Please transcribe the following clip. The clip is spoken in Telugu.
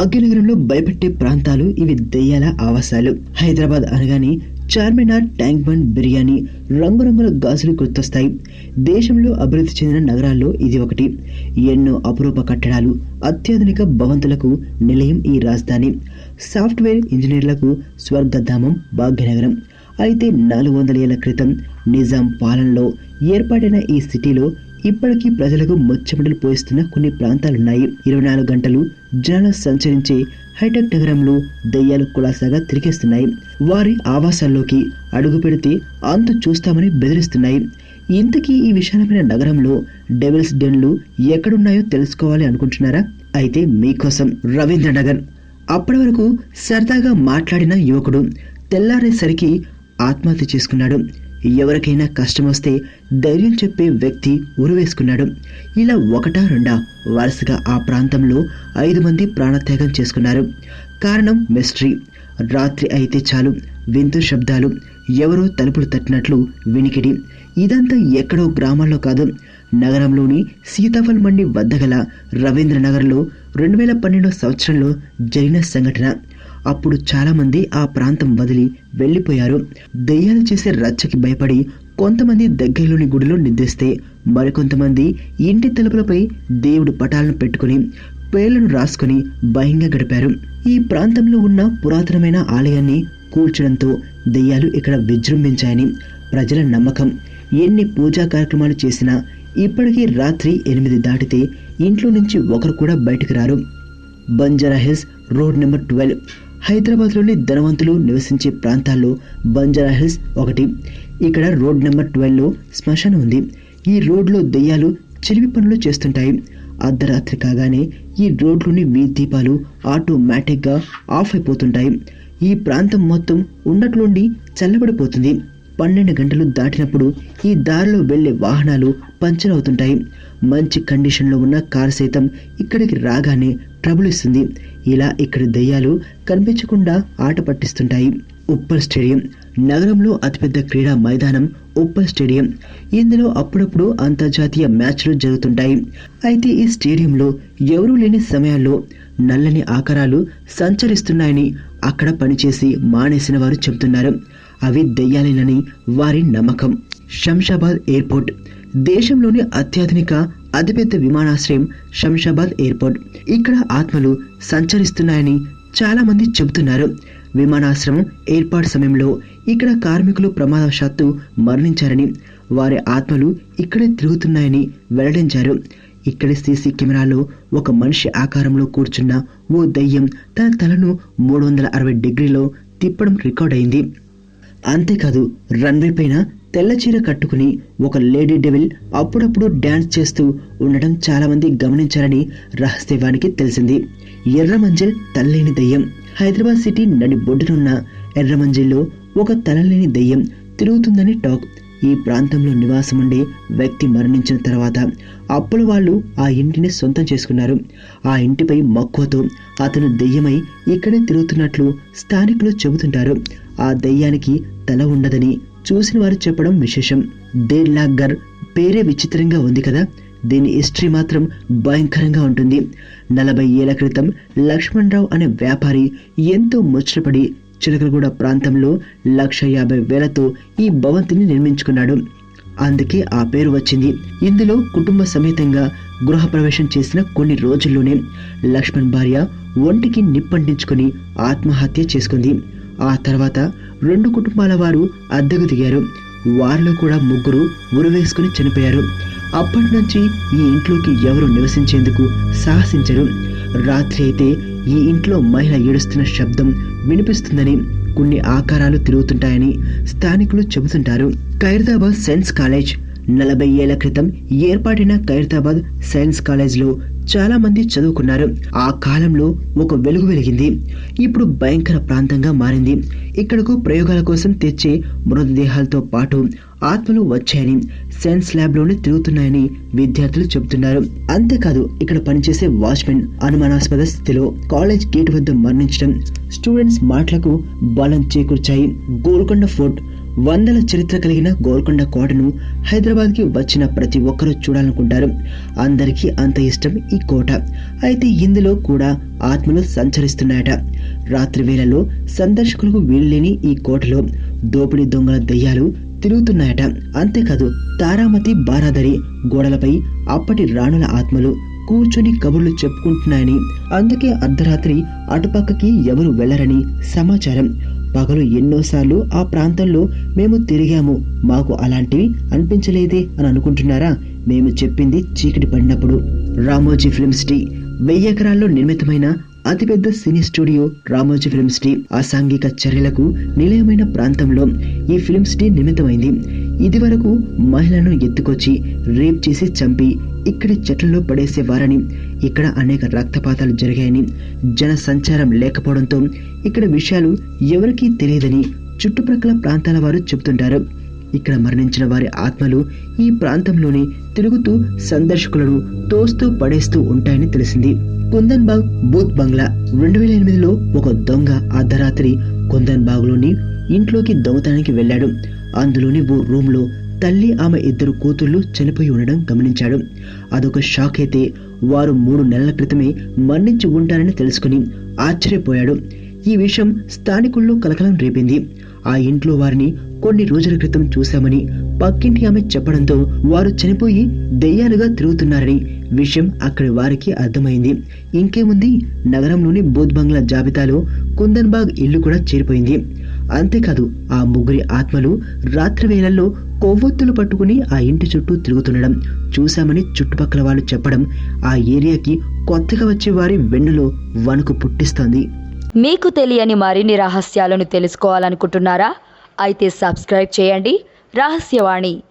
భాగ్యనగరంలో భయపెట్టే ప్రాంతాలు ఇవి దెయ్యాల ఆవాసాలు. హైదరాబాద్ అనగానే చార్మినార్ ట్యాంక్ బండ్ బిర్యానీ రంగురంగుల గాజులు గుర్తొస్తాయి. దేశంలో అభివృద్ధి చెందిన నగరాల్లో ఇది ఒకటి. ఎన్నో అపురూప కట్టడాలు అత్యాధునిక భవంతులకు నిలయం ఈ రాజధాని. సాఫ్ట్వేర్ ఇంజనీర్లకు స్వర్గధామం భాగ్యనగరం. అయితే నాలుగు వందల ఏళ్ళ క్రితం నిజాం పాలనలో ఏర్పాటైన ఈ సిటీలో ఇప్పటికీ ప్రజలకు మచ్చబిడ్డలు పోయిస్తున్న కొన్ని ప్రాంతాలున్నాయి. ఇరవై నాలుగు గంటలు జనాలు సంచరించే హైటెక్ నగరంలో దయ్యాలు కులాసాగా తిరిగేస్తున్నాయి. వారి ఆవాసాల్లోకి అడుగు పెడితే అంతు చూస్తామని బెదిరిస్తున్నాయి. ఇంతకీ ఈ విశాలమైన నగరంలో డెవిల్స్ డెన్లు ఎక్కడున్నాయో తెలుసుకోవాలి అనుకుంటున్నారా? అయితే మీకోసం రవీంద్రనగర్. అప్పటి వరకు సరదాగా మాట్లాడిన యువకుడు తెల్లారేసరికి ఆత్మహత్య చేసుకున్నాడు. ఎవరికైనా కష్టం వస్తే ధైర్యం చెప్పే వ్యక్తి ఉరివేసుకున్నాడు. ఇలా ఒకటా రెండా? వరుసగా ఆ ప్రాంతంలో ఐదు మంది ప్రాణత్యాగం చేసుకున్నారు. కారణం మిస్టరీ. రాత్రి అయితే చాలు. వింతు శబ్దాలు. ఎవరో తలుపులు తట్టినట్లు వినికిడి. ఇదంతా ఎక్కడో గ్రామాల్లో కాదు. నగరంలోని సీతాఫల్ మండి వద్ద గల రవీంద్రనగర్లో రెండు వేల పన్నెండో సంవత్సరంలో జరిగిన సంఘటన. అప్పుడు చాలామంది ఆ ప్రాంతం వదిలి వెళ్ళిపోయారు. దెయ్యాలు చేసే రచ్చకి భయపడి కొంతమంది దగ్గరలోని గుడిలో నిద్రిస్తే మరికొంతమంది ఇంటి తలుపులపై దేవుడి పటాలను పెట్టుకుని పేర్లను రాసుకుని భయంగా గడిపారు. ఈ ప్రాంతంలో ఉన్న పురాతనమైన ఆలయాన్ని కూల్చడంతో దెయ్యాలు ఇక్కడ విజృంభించాయని ప్రజల నమ్మకం. ఎన్ని పూజా కార్యక్రమాలు చేసినా ఇప్పటికీ రాత్రి ఎనిమిది దాటితే ఇంట్లో నుంచి ఒకరు కూడా బయటకు రారు. Banjara Hills road number twelve. హైదరాబాద్లోని ధనవంతులు నివసించే ప్రాంతాల్లో బంజారా హిల్స్ ఒకటి. ఇక్కడ రోడ్ నెంబర్ ట్వెల్వ్లో శ్మశానం ఉంది. ఈ రోడ్లో దెయ్యాలు చెరివి పనులు చేస్తుంటాయి. అర్ధరాత్రి కాగానే ఈ రోడ్లోని వీధి దీపాలు ఆటోమేటిక్గా ఆఫ్ అయిపోతుంటాయి. ఈ ప్రాంతం మొత్తం ఉన్నట్లుండి చల్లబడిపోతుంది. పన్నెండు గంటలు దాటినప్పుడు ఈ దారిలో వెళ్ళే వాహనాలు పంచర్ అవుతుంటాయి. మంచి కండిషన్లో ఉన్న కారు సైతం ఇక్కడికి రాగానే ట్రబుల్ ఇస్తుంది. ఇలా ఇక్కడ దయ్యాలు కనిపించకుండా ఆట పట్టిస్తుంటాయి. ఉప్పల్ స్టేడియం నగరంలో అతిపెద్ద క్రీడా మైదానం ఉప్పల్ స్టేడియం. ఇందులో అప్పుడప్పుడు అంతర్జాతీయ మ్యాచ్లు జరుగుతుంటాయి. అయితే ఈ స్టేడియంలో ఎవరూ లేని సమయాల్లో నల్లని ఆకారాలు సంచరిస్తున్నాయని అక్కడ పనిచేసి మానేసిన వారు చెబుతున్నారు. అవి దెయ్యాలేనని వారి నమ్మకం. శంషాబాద్ ఎయిర్పోర్ట్. దేశంలోని అత్యాధునిక అతిపెద్ద విమానాశ్రయం శంషాబాద్ ఎయిర్పోర్ట్. ఇక్కడ ఆత్మలు సంచరిస్తున్నాయని చాలా మంది చెబుతున్నారు. విమానాశ్రయం ఏర్పాటు సమయంలో ఇక్కడ కార్మికులు ప్రమాదవశాత్తు మరణించారని వారి ఆత్మలు ఇక్కడే తిరుగుతున్నాయని వెల్లడించారు. ఇక్కడి సీసీ కెమెరాలో ఒక మనిషి ఆకారంలో కూర్చున్న ఓ దయ్యం తన తలను మూడు వందల అరవై డిగ్రీలో తిప్పడం రికార్డ్ అయింది. అంతేకాదు రన్వే పైన తెల్ల చీర కట్టుకుని ఒక లేడీ డెవిల్ అప్పుడప్పుడు డ్యాన్స్ చేస్తూ ఉండడం చాలా మంది గమనించారని రహస్యవానికి తెలిసింది. ఎర్రమంజల్ తల్లేని దయ్యం. హైదరాబాద్ సిటీ నడి బొడ్డునున్న ఎర్రమంజిల్లో ఒక తలలేని దెయ్యం తిరుగుతుందని టాక్. ఈ ప్రాంతంలో నివాసం ఉండే వ్యక్తి మరణించిన తర్వాత అప్పుల వాళ్ళు ఆ ఇంటిని సొంతం చేసుకున్నారు. ఆ ఇంటిపై మక్కువతో అతను దెయ్యమై ఇక్కడే తిరుగుతున్నట్లు స్థానికులు చెబుతుంటారు. ఆ దెయ్యానికి తల ఉండదని చూసిన వారు చెప్పడం విశేషం. దేడ్ లాక్ గర్ పేరే విచిత్రంగా ఉంది కదా. దీని హిస్టరీ మాత్రం భయంకరంగా ఉంటుంది. నలభై ఏళ్ళ క్రితం లక్ష్మణ్ రావు అనే వ్యాపారి ఎంతో ముచ్చటపడి చిలకలగూడ ప్రాంతంలో లక్ష యాభై వేలతో ఈ భవంతిని నిర్మించుకున్నాడు. అందుకే ఆ పేరు వచ్చింది. ఇందులో కుటుంబ సమేతంగా గృహప్రవేశం చేసిన కొన్ని రోజుల్లోనే లక్ష్మణ్ భార్య ఒంటికి నిప్పంటించుకుని ఆత్మహత్య చేసుకుంది. ఆ తర్వాత రెండు కుటుంబాల వారు అద్దెకు దిగారు. వారిలో కూడా ముగ్గురు ఉరివేసుకుని చనిపోయారు. అప్పటి నుంచి ఈ ఇంట్లోకి ఎవరు నివసించేందుకు సాహసించరు. రాత్రి అయితే ఈ ఇంట్లో మహిళ ఏడుస్తున్న శబ్దం వినిపిస్తుందని కొన్ని ఆకారాలు తిరుగుతుంటాయని స్థానికులు చెబుతుంటారు. ఖైరతాబాద్ సైన్స్ కాలేజ్ నలభై ఏళ్ళ క్రితం ఏర్పాటైన ఖైరతాబాద్ సైన్స్ కాలేజ్లో చాలా మంది చదువుకున్నారు. ఆ కాలంలో ఒక వెలుగు వెలిగింది. ఇప్పుడు భయంకర ప్రాంతంగా మారింది. ఇక్కడకు ప్రయోగాల కోసం తెచ్చే మృతదేహాలతో పాటు ఆత్మలు వచ్చాయని సైన్స్ ల్యాబ్లోనే తిరుగుతున్నాయని విద్యార్థులు చెబుతున్నారు. అంతేకాదు ఇక్కడ పనిచేసే వాచ్మెన్ అనుమానాస్పద స్థితిలో కాలేజ్ గేట్ వద్ద మరణించడం. స్టూడెంట్స్ మాటలకు బలం చేకూర్చాయి. గోల్కొండ ఫోర్ట్ వందల చరిత్ర కలిగిన గోల్కొండ కోటను హైదరాబాద్కి వచ్చిన ప్రతి ఒక్కరూ చూడాలనుకుంటారు. అందరికీ అంత ఇష్టం ఈ కోట. అయితే ఇందులో కూడా ఆత్మలు సంచరిస్తున్నాయట. రాత్రి వేళలో సందర్శకులకు వీల్లేని ఈ కోటలో దోపిడీ దొంగల దెయ్యాలు తిరుగుతున్నాయట. అంతేకాదు తారామతి బారాదరి గోడలపై అప్పటి రాణుల ఆత్మలు కూర్చొని కబుర్లు చెప్పుకుంటున్నాయని అందుకే అర్ధరాత్రి అటుపక్కకి ఎవరు వెళ్ళరని సమాచారం. పగలు ఎన్నోసార్లు ఆ ప్రాంతంలో మేము తిరిగాము. మాకు అలాంటివి అనిపించలేదే అని అనుకుంటున్నారా? మేము చెప్పింది చీకటి పడినప్పుడు. Ramoji Film City. వెయ్యి ఎకరాల్లో నిర్మితమైన అతిపెద్ద సినీ స్టూడియో రామోజీ ఫిల్మ్ సిటీ. అసాంఘిక చర్యలకు నిలయమైన ప్రాంతంలో ఈ ఫిల్మ్ సిటీ నిర్మితమైంది. ఇదివరకు మహిళను ఎత్తుకొచ్చి రేప్ చేసి చంపి ఇక్కడి చెట్లలో పడేసేవారని ఇక్కడ అనేక రక్తపాతాలు జరిగాయని జన సంచారం లేకపోవడంతో ఇక్కడ విషయాలు ఎవరికీ తెలియదని చుట్టుప్రక్కల ప్రాంతాల వారు చెబుతుంటారు. ఇక్కడ మరణించిన వారి ఆత్మలు ఈ ప్రాంతంలోనే తిరుగుతూ సందర్శకులను తోస్తూ పడేస్తూ ఉంటాయని తెలిసింది. కుందన్ బాగ్ బూత్ బంగ్లా రెండు వేల ఎనిమిదిలో ఒక దొంగ అర్ధరాత్రి కుందన్బాగ్లోని ఇంట్లోకి దొంగతనానికి వెళ్ళాడు. అందులోని ఓ రూమ్లో తల్లి ఆమె ఇద్దరు కూతుళ్ళు చనిపోయి ఉండడం గమనించాడు. అదొక షాక్ అయితే వారు మూడు నెలల క్రితమే మరణించి ఉంటారని తెలుసుకుని ఆశ్చర్యపోయాడు. ఈ విషయం స్థానికుల్లో కలకలం రేపింది. ఆ ఇంట్లో వారిని కొన్ని రోజుల క్రితం చూశామని పక్కింటి ఆమె చెప్పడంతో వారు చనిపోయి దెయ్యాలుగా తిరుగుతున్నారని విషయం అక్కడి వారికి అర్థమైంది. ఇంకేముంది? నగరంలోని బోధ్ బంగ్లా జాబితాలో కుందన్బాగ్ ఇల్లు కూడా చేరిపోయింది. అంతేకాదు ఆ ముగ్గురి ఆత్మలు రాత్రి వేళల్లో కొవ్వొత్తులు పట్టుకుని ఆ ఇంటి చుట్టూ తిరుగుతుండడం చూశామని చుట్టుపక్కల వాళ్ళు చెప్పడం ఆ ఏరియాకి కొత్తగా వచ్చే వారి వెన్నులో వణుకు పుట్టిస్తోంది. మీకు తెలియని మరిన్ని రహస్యాలను తెలుసుకోవాలనుకుంటున్నారా? అయితే సబ్స్క్రైబ్ చేయండి. రహస్యవాణి.